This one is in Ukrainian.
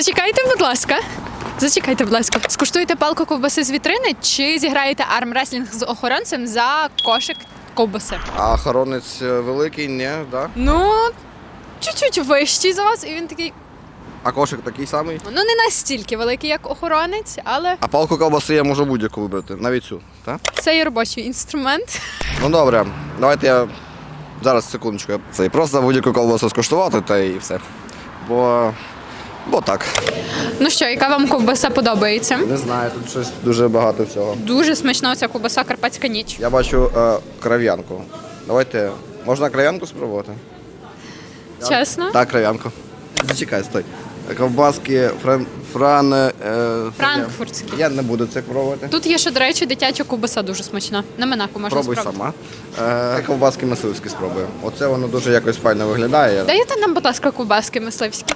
Зачекайте, будь ласка. Зачекайте, будь ласка. Скуштуєте палку ковбаси з вітрини чи зіграєте армреслінг з охоронцем за кошик ковбаси? А охоронець е, великий, ні, да? Ну, чуть-чуть вищий за вас, і він такий, А кошик такий самий. ну не настільки великий, як охоронець, але А палку ковбаси я можу будь-яку вибрати, навіть цю, так? це є робочий інструмент. Ну добре, давайте я зараз секундочку. Це просто будь-яку ковбасу скуштувати та і все. Бо. Бо так. Ну що, яка вам ковбаса подобається? Не знаю, тут щось дуже багато всього. Дуже смачна ця ковбаса Карпатська ніч. Я бачу е, кров'янку. Давайте. Можна кров'янку спробувати? Чесно? Так, кров'янку. Зачекай, стой. Ковбаски фран... фран... Е, Франкфуртські. Я не буду це пробувати. Тут є ще, до речі, дитяча ковбаса дуже смачна. На минаку можна Пробуй спробувати. сама. Е, ковбаски мисливські спробую. Оце воно дуже якось файно виглядає. Даєте нам, будь ласка, ковбаски мисливські.